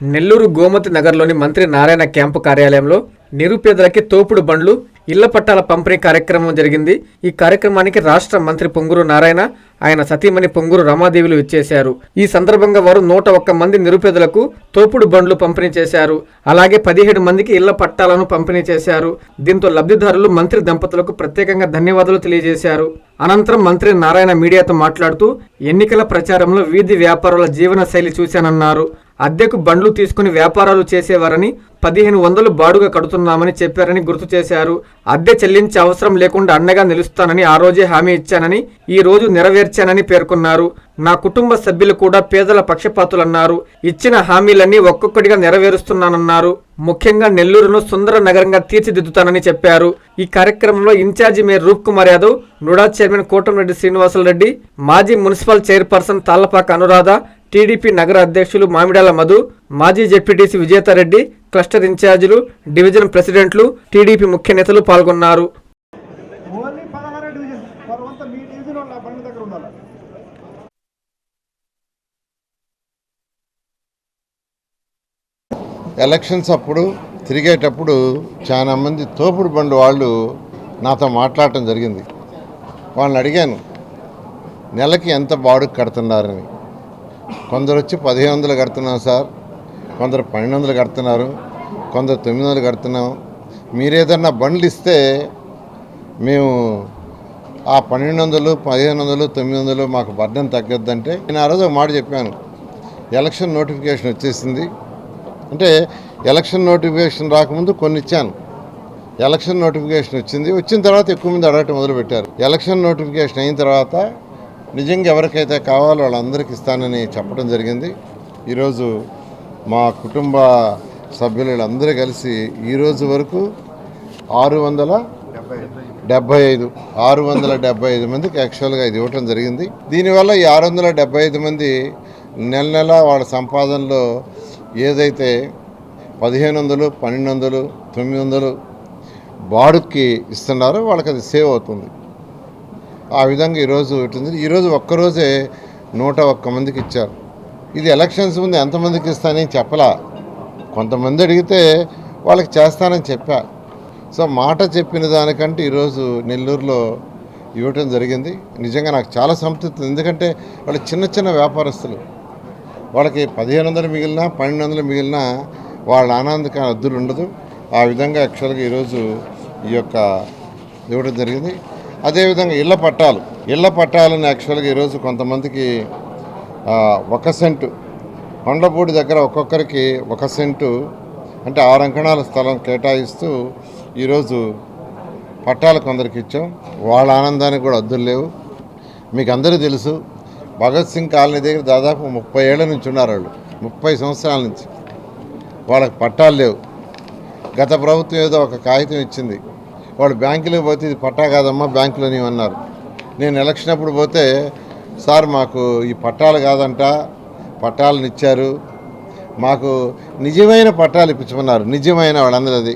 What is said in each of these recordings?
నెల్లూరు గోమతి నగర్లోని మంత్రి నారాయణ క్యాంపు కార్యాలయంలో నిరుపేదలకి తోపుడు బండ్లు ఇళ్ళ పట్టాల పంపిణీ కార్యక్రమం జరిగింది. ఈ కార్యక్రమానికి రాష్ట్ర మంత్రి పొంగూరు నారాయణ ఆయన సతీమణి పొంగూరు రమాదేవిలు ఇచ్చేశారు ఈ సందర్భంగా వారు నూట ఒక్క మంది నిరుపేదలకు తోపుడు బండ్లు పంపిణీ చేశారు. అలాగే పదిహేడు మందికి ఇళ్ళ పట్టాలను పంపిణీ చేశారు. దీంతో లబ్ధిదారులు మంత్రి దంపతులకు ప్రత్యేకంగా ధన్యవాదాలు తెలియజేశారు. అనంతరం మంత్రి నారాయణ మీడియాతో మాట్లాడుతూ ఎన్నికల ప్రచారంలో వీధి వ్యాపారుల జీవన శైలి చూశానన్నారు. అద్దెకు బండ్లు తీసుకుని వ్యాపారాలు చేసేవారని పదిహేను వందలు బాడుగా కడుతున్నామని చెప్పారని గుర్తు చేశారు. అద్దె చెల్లించే అవసరం లేకుండా అండగా నిలుస్తానని ఆ రోజే హామీ ఇచ్చానని ఈ రోజు నెరవేర్చానని పేర్కొన్నారు. నా కుటుంబ సభ్యులు కూడా పేదల పక్షపాతులన్నారు. ఇచ్చిన హామీలన్నీ ఒక్కొక్కటిగా నెరవేరుస్తున్నానన్నారు. ముఖ్యంగా నెల్లూరును సుందర నగరంగా తీర్చిదిద్దుతానని చెప్పారు. ఈ కార్యక్రమంలో incharge mayor Roop Kumar Yadav NUDA chairman Kotamreddy Srinivasulureddy మాజీ municipal chairperson Tallapaka Anuradha TDP నగర అధ్యక్షులు మామిడాల మధు మాజీ జెడ్పీటీసీ విజేతారెడ్డి క్లస్టర్ ఇన్ఛార్జీలు డివిజన్ ప్రెసిడెంట్లు టీడీపీ ముఖ్య నేతలు పాల్గొన్నారు. ఎలక్షన్స్ అప్పుడు తిరిగేటప్పుడు చాలా మంది తోపుడు బండి వాళ్ళు నాతో మాట్లాడటం జరిగింది. వాళ్ళని అడిగాను నెలకి ఎంత బాడుగు కడుతున్నారని? కొందరు వచ్చి పదిహేను వందలు కడుతున్నాం సార్ కొందరు పన్నెండు వందలు కడుతున్నారు కొందరు తొమ్మిది వందలు కడుతున్నాం. మీరేదన్నా బండ్లు ఇస్తే మేము ఆ పన్నెండు వందలు పదిహేను వందలు తొమ్మిది వందలు మాకు బర్డన్ తగ్గద్దంటే నేను ఆ రోజు ఒక మాట చెప్పాను. ఎలక్షన్ నోటిఫికేషన్ వచ్చేసింది. అంటే ఎలక్షన్ నోటిఫికేషన్ రాకముందు కొన్ని ఇచ్చాను. ఎలక్షన్ నోటిఫికేషన్ వచ్చింది వచ్చిన తర్వాత ఎక్కువ మంది అడగటం మొదలుపెట్టారు. ఎలక్షన్ నోటిఫికేషన్ అయిన తర్వాత నిజంగా ఎవరికైతే కావాలో వాళ్ళందరికీ ఇస్తానని చెప్పడం జరిగింది. ఈరోజు మా కుటుంబ సభ్యులందరూ కలిసి ఈరోజు వరకు ఆరు వందల డెబ్బై ఐదు ఆరు వందల డెబ్బై ఐదు మందికి యాక్చువల్గా ఇది ఇవ్వటం జరిగింది. దీనివల్ల ఈ ఆరు వందల డెబ్బై ఐదు మంది నెల నెల వాళ్ళ సంపాదనలో ఏదైతే పదిహేను వందలు పన్నెండు వందలు తొమ్మిది వందలు బాడుక్కి ఇస్తున్నారో వాళ్ళకి అది సేవ్ అవుతుంది. ఆ విధంగా ఈరోజు ఉంటుంది ఈరోజు ఒక్కరోజే నూట ఒక్క మందికి ఇచ్చారు. ఇది ఎలక్షన్స్ ముందు ఎంతమందికి ఇస్తానని చెప్పలా. కొంతమంది అడిగితే వాళ్ళకి చేస్తానని చెప్పా. సో మాట చెప్పిన దానికంటే ఈరోజు నెల్లూరులో ఇవ్వటం జరిగింది. నిజంగా నాకు చాలా సంతృప్తి ఎందుకంటే వాళ్ళు చిన్న చిన్న వ్యాపారస్తులు. వాళ్ళకి పదిహేను వందలు మిగిలినా పన్నెండు వందలు మిగిలినా వాళ్ళ ఆనందక అద్దులు ఉండదు. ఆ విధంగా యాక్చువల్గా ఈరోజు ఈ యొక్క ఇవ్వడం జరిగింది. అదేవిధంగా ఇళ్ళ పట్టాలు. ఇళ్ళ పట్టాలను యాక్చువల్గా ఈరోజు కొంతమందికి ఒక సెంటు. కొండపూడి దగ్గర ఒక్కొక్కరికి ఒక సెంటు అంటే ఆరు అంకణాల స్థలం కేటాయిస్తూ ఈరోజు పట్టాలు కొందరికి ఇచ్చాం. వాళ్ళ ఆనందానికి కూడా అద్దులు లేవు. మీకు అందరూ తెలుసు భగత్ సింగ్ కాలనీ దగ్గర దాదాపు ముప్పై ఏళ్ళ నుంచి ఉన్నారు వాళ్ళు. ముప్పై సంవత్సరాల నుంచి. వాళ్ళకి పట్టాలు లేవు. గత ప్రభుత్వం ఏదో ఒక కాగితం ఇచ్చింది. వాళ్ళు బ్యాంకులో పోతే ఇది పట్టా కాదమ్మా బ్యాంకులోని అన్నారు నేను ఎలక్షన్ అప్పుడు పోతే సార్ మాకు ఈ పట్టాలు కాదంట పట్టాలను ఇచ్చారు. మాకు నిజమైన పట్టాలు ఇప్పించమన్నారు నిజమైన వాళ్ళందరూ అది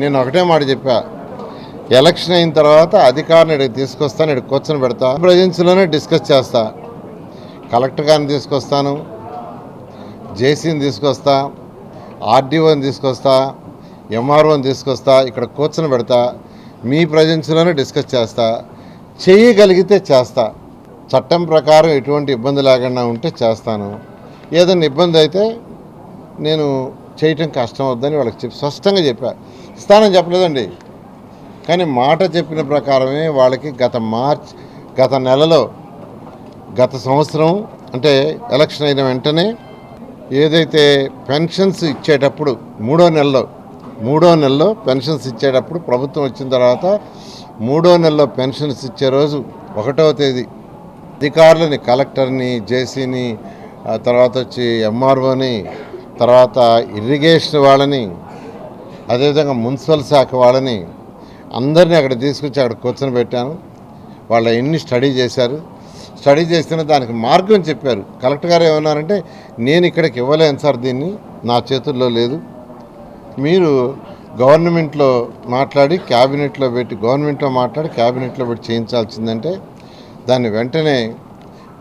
నేను ఒకటే మాట చెప్పా ఎలక్షన్ అయిన తర్వాత అధికారులు ఇక్కడికి తీసుకొస్తాను ఇక్కడ కూర్చొని పెడతా ప్రజెన్స్లోనే డిస్కస్ చేస్తా. కలెక్టర్ గారిని తీసుకొస్తాను జేసీని తీసుకొస్తా ఆర్డీఓని తీసుకొస్తా ఎంఆర్ఓని తీసుకొస్తా ఇక్కడ కూర్చొని పెడతా మీ ప్రజెన్స్లోనే డిస్కస్ చేస్తా చేయగలిగితే చేస్తా. చట్టం ప్రకారం ఎటువంటి ఇబ్బంది లేకుండా ఉంటే చేస్తాను. ఏదైనా ఇబ్బంది అయితే నేను చేయటం కష్టం వద్దని వాళ్ళకి చెప్పి స్పష్టంగా చెప్పా. ఇస్తానని చెప్పలేదండి. కానీ మాట చెప్పిన ప్రకారమే వాళ్ళకి గత మార్చ్ గత నెలలో గత సంవత్సరం అంటే ఎలక్షన్ అయిన వెంటనే ఏదైతే పెన్షన్స్ ఇచ్చేటప్పుడు మూడో నెలలో మూడో నెలలో పెన్షన్స్ ఇచ్చేటప్పుడు ప్రభుత్వం వచ్చిన తర్వాత మూడో నెలలో పెన్షన్స్ ఇచ్చే రోజు ఒకటవ తేదీ అధికారులని కలెక్టర్ని జేసీని తర్వాత వచ్చి ఎంఆర్ఓని తర్వాత ఇరిగేషన్ వాళ్ళని అదేవిధంగా మున్సిపల్ శాఖ వాళ్ళని అందరినీ అక్కడ తీసుకొచ్చి అక్కడ కూర్చొని పెట్టాను. వాళ్ళ ఎన్ని స్టడీ చేశారు. స్టడీ చేసిన దానికి మార్గం చెప్పారు. కలెక్టర్ గారు ఏమన్నారంటే నేను ఇక్కడికి ఇవ్వలేను సార్ దీన్ని నా చేతుల్లో లేదు. మీరు గవర్నమెంట్లో మాట్లాడి క్యాబినెట్లో పెట్టి గవర్నమెంట్లో మాట్లాడి క్యాబినెట్లో పెట్టి చేయించాల్సిందంటే దాన్ని వెంటనే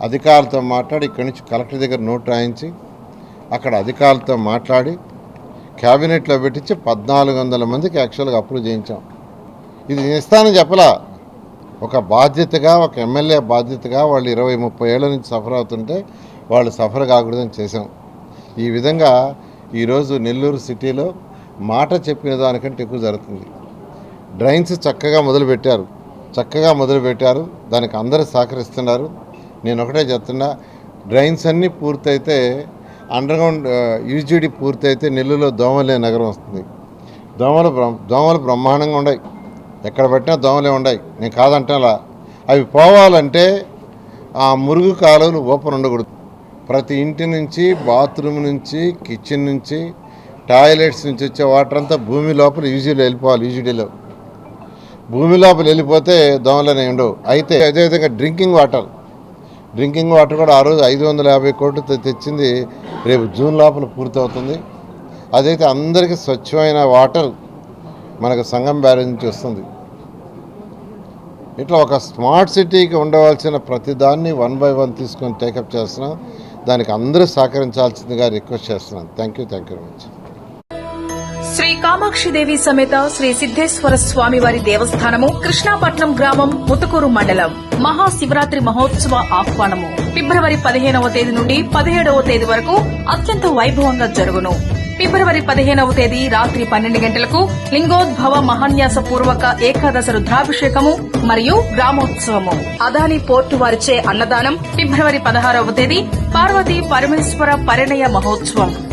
అధికారులతో మాట్లాడి ఇక్కడి నుంచి కలెక్టర్ దగ్గర నోట్ రాయించి అక్కడ అధికారులతో మాట్లాడి క్యాబినెట్లో పెట్టించి పద్నాలుగు వందల మందికి యాక్చువల్గా అప్రూవ్ చేయించాం. ఇది ఇస్తానని చెప్పలా. ఒక బాధ్యతగా ఒక ఎమ్మెల్యే బాధ్యతగా వాళ్ళు ఇరవై ముప్పై ఏళ్ళ నుంచి సఫర్ అవుతుంటే వాళ్ళు సఫర్ కాకూడదని చేశాం. ఈ విధంగా ఈరోజు నెల్లూరు సిటీలో మాట చెప్పిన దానికంటే ఎక్కువ జరుగుతుంది. డ్రైన్స్ చక్కగా మొదలుపెట్టారు. చక్కగా మొదలుపెట్టారు. దానికి అందరూ సహకరిస్తున్నారు. నేను ఒకటే చెప్తున్నా డ్రైన్స్ అన్నీ పూర్తయితే అండర్గ్రౌండ్ యూజీడీ పూర్తయితే నెల్లూరులో దోమలే నగరం వస్తుంది. దోమలు దోమలు బ్రహ్మాండంగా ఉన్నాయి ఎక్కడ పెట్టినా దోమలే ఉన్నాయి నేను కాదంటాలా అవి పోవాలంటే ఆ మురుగు కాలువలు ఓపెన్ ఉండకూడదు. ప్రతి ఇంటి నుంచి బాత్రూమ్ నుంచి కిచెన్ నుంచి టాయిలెట్స్ నుంచి వచ్చే వాటర్ అంతా భూమి లోపల యూజీలో వెళ్ళిపోవాలి యూజీడీలో భూమి లోపల వెళ్ళిపోతే దోమలనే ఉండవు. అయితే అదేవిధంగా డ్రింకింగ్ వాటర్. డ్రింకింగ్ వాటర్ కూడా ఆ రోజు ఐదు వందల యాభై కోట్లు తెచ్చింది రేపు జూన్ లోపల పూర్తవుతుంది. అదైతే అందరికీ స్వచ్ఛమైన వాటర్ మనకు సంఘం బ్యారేజ్ నుంచి వస్తుంది. ఇట్లా ఒక స్మార్ట్ సిటీకి ఉండవలసిన ప్రతిదాన్ని వన్ బై వన్ తీసుకొని టేకప్ చేస్తున్నాం. దానికి అందరూ సహకరించాల్సిందిగా రిక్వెస్ట్ చేస్తున్నాను thank you thank you very much. Shri Kamakshidevi సమేత శ్రీ సిద్ధేశ్వర స్వామి వారి దేవస్థానము కృష్ణాపట్నం గ్రామం ముతుకూరు మండలం మహాశివరాత్రి మహోత్సవ ఆహ్వానము. ఫిబ్రవరి పదిహేనవ తేదీ నుండి పదిహేడవ తేదీ వరకు అత్యంత వైభవంగా జరుగును. ఫిబ్రవరి పదిహేనవ తేదీ రాత్రి పన్నెండు గంటలకు లింగోద్భవ మహాన్యాస పూర్వక ఏకాదశ రుద్రాభిషేకము మరియు గ్రామోత్సవము. అదాని పోర్టు వారిచే అన్నదానం ఫిబ్రవరి పదహారవ తేదీ పార్వతీ పరమేశ్వర పరిణయ మహోత్సవం.